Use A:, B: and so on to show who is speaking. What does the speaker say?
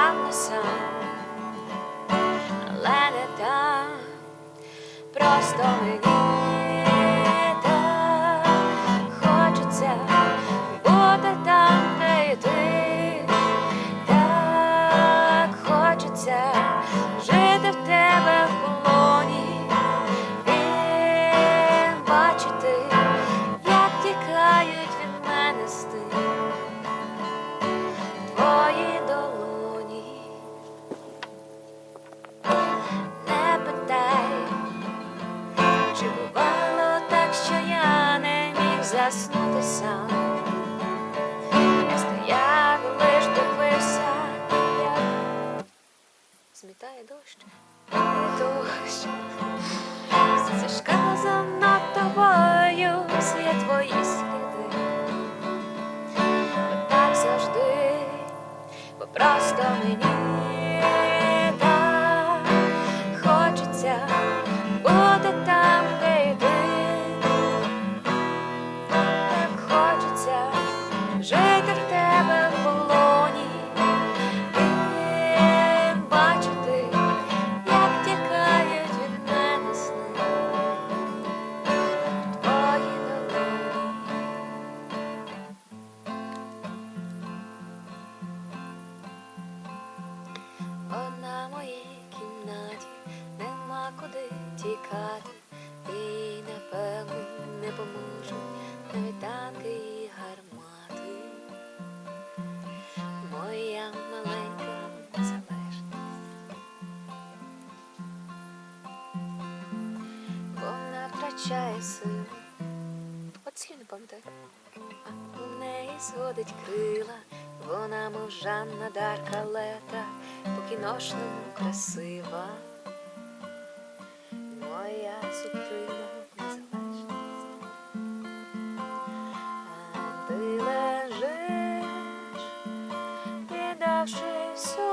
A: Sansa down. Prosto me. заснутися. Стояк лиш дивився, як змітає дощ, дощ. Стежка за над тобою, є твої сліди. Так завжди, бо просто мені. втрачає сили. Оцінь пам'ятай. А у неї зводить крила, вона мов Жанна даркалета, по кіношному красива. Моя супина незалежність. А ти лежиш, віддавши всю